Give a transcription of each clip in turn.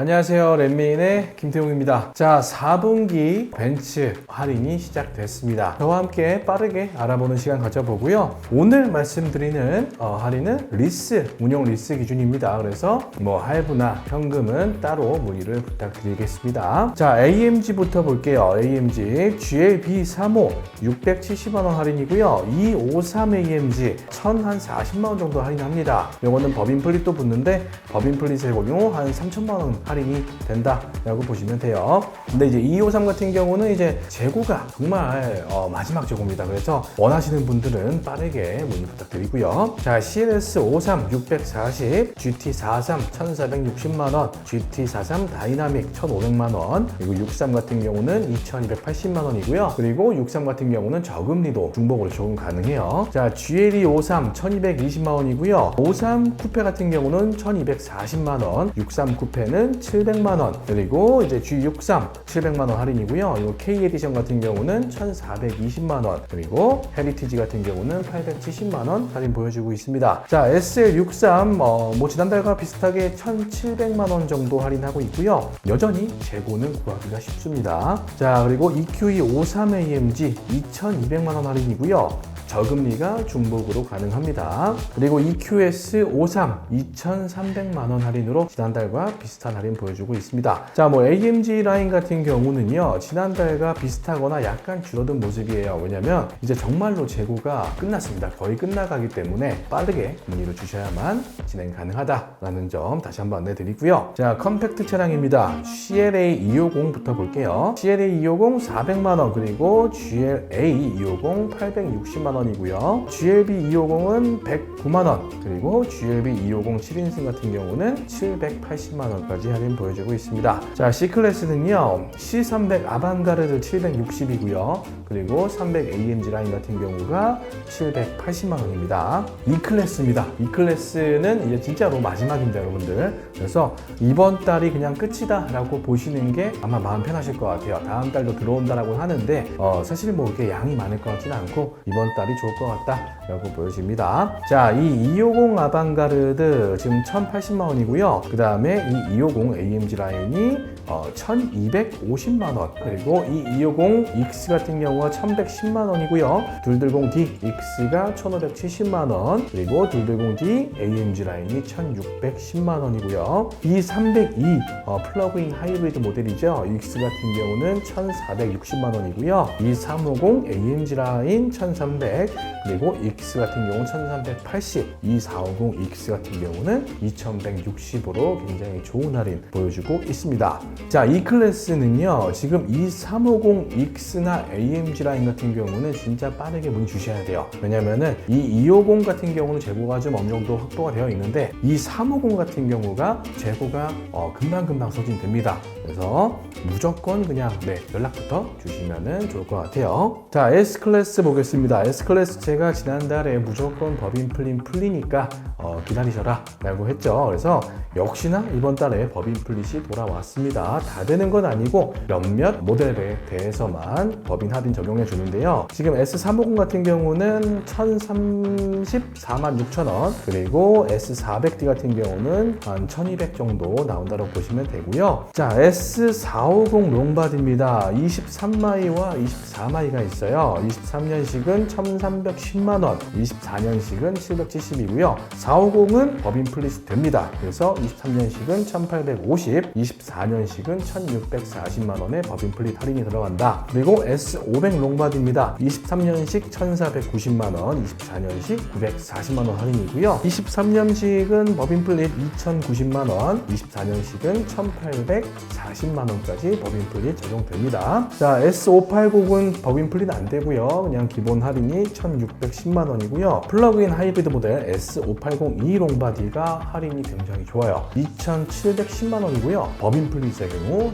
안녕하세요. 랜메인의 김태웅입니다. 자, 4분기 벤츠 할인이 시작됐습니다. 저와 함께 빠르게 알아보는 시간 가져보고요. 오늘 말씀드리는 어, 할인은 리스, 운용 리스 기준입니다. 그래서 뭐 할부나 현금은 따로 문의를 부탁드리겠습니다. 자, AMG부터 볼게요. AMG GLB35 670만원 할인이고요. 253 AMG 1040만원 정도 할인합니다. 요거는 법인 플릿도 붙는데 법인 플릿의 경우 한 3천만원 할인이 된다라고 보시면 돼요. 근데 이제 253 같은 경우는 이제 재고가 정말 어, 마지막 재고입니다. 그래서 원하시는 분들은 빠르게 문의 부탁드리고요. 자, CLS 53 640, GT43 1460만 원, GT43 다이나믹 1500만 원, 그리고 63 같은 경우는 2280만 원이고요. 그리고 63 같은 경우는 저금리도 중복으로 적용 가능해요. 자, GLE 53 1220만 원이고요. 53 쿠페 같은 경우는 1240만 원, 63 쿠페는 700만 원, 그리고 이제 G63 700만 원 할인이고요. 이거 K 에디션 같은 경우는 1420만 원, 그리고 헤리티지 같은 경우는 870만 원 할인 보여주고 있습니다. 자, SL63 어, 뭐 지난달과 비슷하게 1,700만 원 정도 할인하고 있고요. 여전히 재고는 구하기가 쉽습니다. 자, 그리고 EQE 53AMG 2,200만 원 할인이고요. 저금리가 중복으로 가능합니다. 그리고 EQS 53 2,300만 원 할인으로 지난달과 비슷한 할인 보여주고 있습니다. 자, 뭐 AMG 라인 같은 경우는요. 지난달과 비슷하거나 약간 줄어든 모습이에요. 왜냐면 이제 정말로 재고가 끝났습니다. 거의 끝나가기 때문에 빠르게 문의를 주셔야만 진행 가능하다라는 점 다시 한번 안내 드리고요. 자, 컴팩트 차량입니다. CLA 250부터 볼게요. CLA 250 400만 원 그리고 GLA 250 860만 원 이고요. GLB 250은 109만 원 그리고 GLB 250 7인승 같은 경우는 780만 원까지 할인 보여주고 있습니다. 자, C 클래스는요. C300 아방가르드 760이고요. 그리고 300 AMG 라인 같은 경우가 780만 원입니다. E 클래스입니다. E 클래스는 이제 진짜로 마지막입니다, 여러분들. 그래서 이번 달이 그냥 끝이다라고 보시는 게 아마 마음 편하실 것 같아요. 다음 달도 들어온다라고 하는데 어, 사실 뭐 이렇게 양이 많을 것 같지는 않고 이번 달이 좋을 것 같다라고 보여집니다. 자, 이 250 아방가르드 지금 1,080만 원이고요. 그 다음에 이 250 AMG 라인이 어, 1,250만 원. 그리고 이 250 X 같은 경우가 1,110만 원이고요. 220D X가 1,570만 원. 그리고 220D AMG 라인이 1,610만 원이고요. 이302 어, 플러그인 하이브리드 모델이죠. X 같은 경우는 1,460만 원이고요. 이350 AMG 라인 1,300 그리고 X 같은 경우는 1,380이450 X 같은 경우는 2,160으로 굉장히 좋은 할인 보여주고 있습니다. 자, 이 클래스는요, 지금 이 350X나 AMG 라인 같은 경우는 진짜 빠르게 문의 주셔야 돼요. 왜냐면은 이 250 같은 경우는 재고가 좀 어느 정도 확보가 되어 있는데 이 350 같은 경우가 재고가 어, 금방금방 소진됩니다. 그래서 무조건 그냥 네, 연락부터 주시면은 좋을 것 같아요. 자, S 클래스 보겠습니다. S 클래스 제가 지난달에 무조건 법인 플린 풀리니까 어, 기다리셔라 라고 했죠. 그래서 역시나 이번 달에 법인 플릿이 돌아왔습니다. 다 되는 건 아니고 몇몇 모델에 대해서만 법인 할인 적용해 주는데요. 지금 S350 같은 경우는 1034만 6천 원 그리고 S400D 같은 경우는 한 1200 정도 나온다고 보시면 되고요. 자, S450 롱바디입니다. 23마이와 24마이가 있어요. 23년식은 1310만 원, 24년식은 770이고요. 450은 법인 플릿이 됩니다. 그래서 23년식은 1850, 24년식은 1640만 원의 법인 플릿 할인이 들어간다. 그리고 S500 롱바디입니다. 23년식 1490만 원, 24년식 940만 원 할인이고요. 23년식은 법인 플릿 2090만 원, 24년식은 1840만 원까지 법인 플릿 적용됩니다. 자, S580은 법인 플릿 안 되고요. 그냥 기본 할인 이 1610만 원이고요. 플러그인 하이브리드 모델 S580E 롱바디가 할인이 굉장히 좋아요. 2,710만 원이고요. 법인 플릿의 경우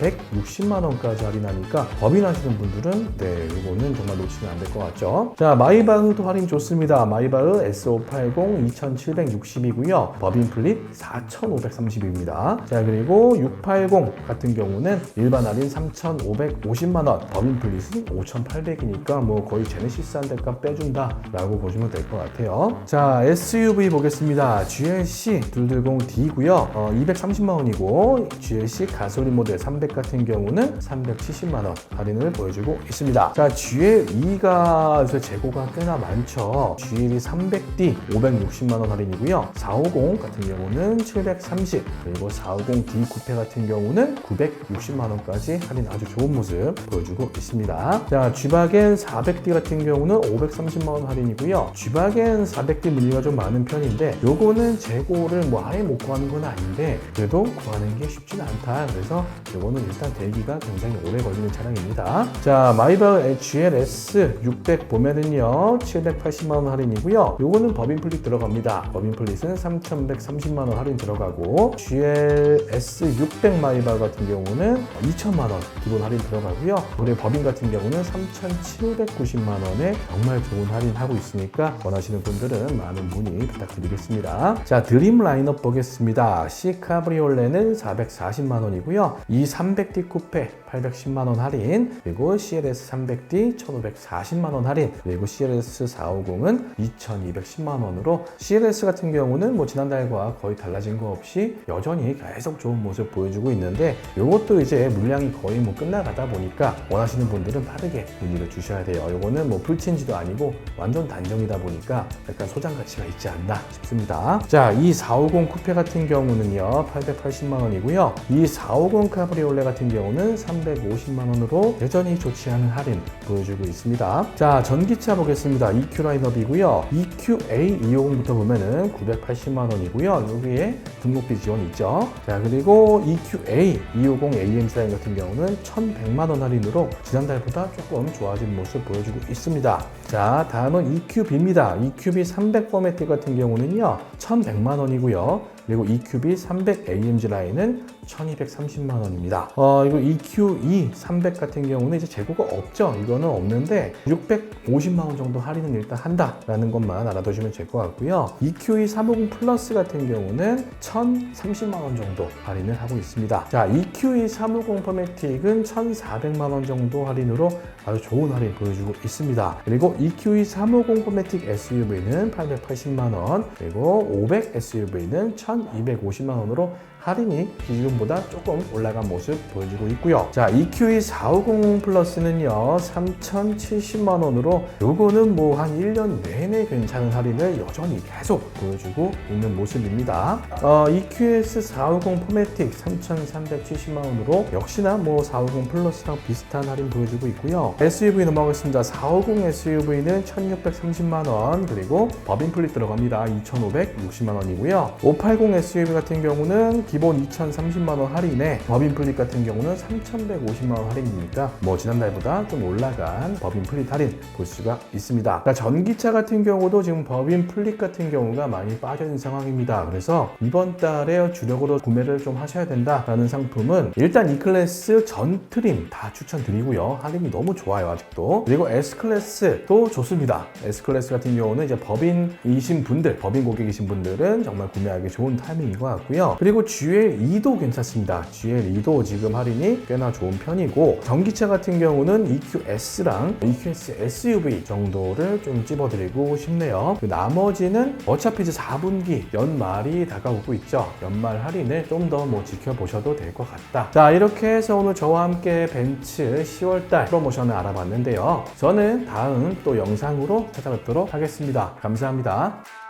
4,160만 원까지 할인하니까 법인 하시는 분들은 네, 이거는 정말 놓치면 안 될 것 같죠. 자, 마이바흐도 할인 좋습니다. 마이바흐 S580 2,760이고요. 법인 플릿 4,530입니다. 자, 그리고 680 같은 경우는 일반 할인 3,550만 원, 법인 플릿은 5,800이니까 뭐 거의 제네시스 비싼 데값 빼준다라고 보시면 될 것 같아요. 자, SUV 보겠습니다. GLC 220D고요. 어, 230만 원이고 GLC 가솔린 모델 300 같은 경우는 370만 원 할인을 보여주고 있습니다. 자, GL2가 요새 재고가 꽤나 많죠. GLE 300D 560만 원 할인이고요. 450 같은 경우는 730 그리고 450D 쿠페 같은 경우는 960만 원까지 할인 아주 좋은 모습 보여주고 있습니다. 자, G바겐 400D 같은 경우 는 530만 원 할인이고요. G바겐 400D 문의가 좀 많은 편인데 요거는 재고를 뭐 아예 못 구하는 건 아닌데 그래도 구하는 게 쉽진 않다. 그래서 요거는 일단 대기가 굉장히 오래 걸리는 차량입니다. 자, 마이바 GLS 600 보면은요 780만 원 할인이고요. 요거는 법인 플릿 들어갑니다. 법인 플릿은 3,130만 원 할인 들어가고 GLS 600 마이바 같은 경우는 2천만 원 기본 할인 들어가고요. 올해 법인 같은 경우는 3,790만 원에 정말 좋은 할인하고 있으니까 원하시는 분들은 많은 문의 부탁드리겠습니다. 자, 드림 라인업 보겠습니다. C 카브리올레는 440만 원이고요. 이 300D 쿠페 810만 원 할인, 그리고 CLS 300D 1,540만 원 할인, 그리고 CLS 450은 2,210만 원으로 CLS 같은 경우는 뭐 지난달과 거의 달라진 거 없이 여전히 계속 좋은 모습 보여주고 있는데 이것도 이제 물량이 거의 뭐 끝나가다 보니까 원하시는 분들은 빠르게 문의를 주셔야 돼요. 이거는 뭐 풀친지도 아니고 완전 단정이다 보니까 약간 소장 가치가 있지 않나 싶습니다. 자, 이 450 쿠페 같은 경우는요 880만 원이고요. 이 450 카브리올레 같은 경우는 350만 원으로 여전히 좋지 않은 할인 보여주고 있습니다. 자, 전기차 보겠습니다. EQ 라인업이고요. EQA 250부터 보면은 980만 원이고요. 여기에 등록비 지원 있죠. 자, 그리고 EQA 250 AMC 라인 같은 경우는 1,100만 원 할인으로 지난달보다 조금 좋아진 모습 보여주고 있습니다. 자, 다음은 EQB입니다. EQB 300 포매틱 같은 경우는요, 1,100만 원이고요. 그리고 EQB 300 AMG 라인은 1230만 원입니다. 어, 이거 EQE 300 같은 경우는 이제 재고가 없죠. 이거는 없는데 650만 원 정도 할인은 일단 한다라는 것만 알아두시면 될 것 같고요. EQE 350 플러스 같은 경우는 1030만 원 정도 할인을 하고 있습니다. 자, EQE 350 포매틱은 1400만 원 정도 할인으로 아주 좋은 할인 보여주고 있습니다. 그리고 EQE 350 포매틱 SUV는 880만 원, 그리고 500 SUV는 1250만 원으로 할인이 기존보다 조금 올라간 모습 보여주고 있고요. 자, EQE 450 플러스는요, 3,070만 원으로 요거는 뭐 한 1년 내내 괜찮은 할인을 여전히 계속 보여주고 있는 모습입니다. 어, EQS 450 포매틱 3,370만 원으로 역시나 뭐 450 플러스랑 비슷한 할인 보여주고 있고요. SUV 넘어가겠습니다. 450 SUV는 1,630만 원, 그리고 법인 플릿 들어갑니다. 2,560만 원이고요. 580 SUV 같은 경우는 기본 2,030만 원 할인에 법인 플릿 같은 경우는 3,150만 원 할인이니까 뭐 지난달보다 좀 올라간 법인 플릿 할인 볼 수가 있습니다. 그러니까 전기차 같은 경우도 지금 법인 플릿 같은 경우가 많이 빠져 있는 상황입니다. 그래서 이번 달에 주력으로 구매를 좀 하셔야 된다라는 상품은 일단 E 클래스 전 트림 다 추천드리고요. 할인이 너무 좋아요 아직도. 그리고 S 클래스도 좋습니다. S 클래스 같은 경우는 이제 법인이신 분들, 법인 고객이신 분들은 정말 구매하기 좋은 타이밍인 것 같고요. 그리고 GL2도 괜찮습니다. GL2도 지금 할인이 꽤나 좋은 편이고 전기차 같은 경우는 EQS랑 EQS SUV 정도를 좀 찝어드리고 싶네요. 그 나머지는 어차피 이제 4분기 연말이 다가오고 있죠. 연말 할인을 좀 더 뭐 지켜보셔도 될 것 같다. 자 이렇게 해서 오늘 저와 함께 벤츠 10월달 프로모션을 알아봤는데요. 저는 다음 또 영상으로 찾아뵙도록 하겠습니다. 감사합니다.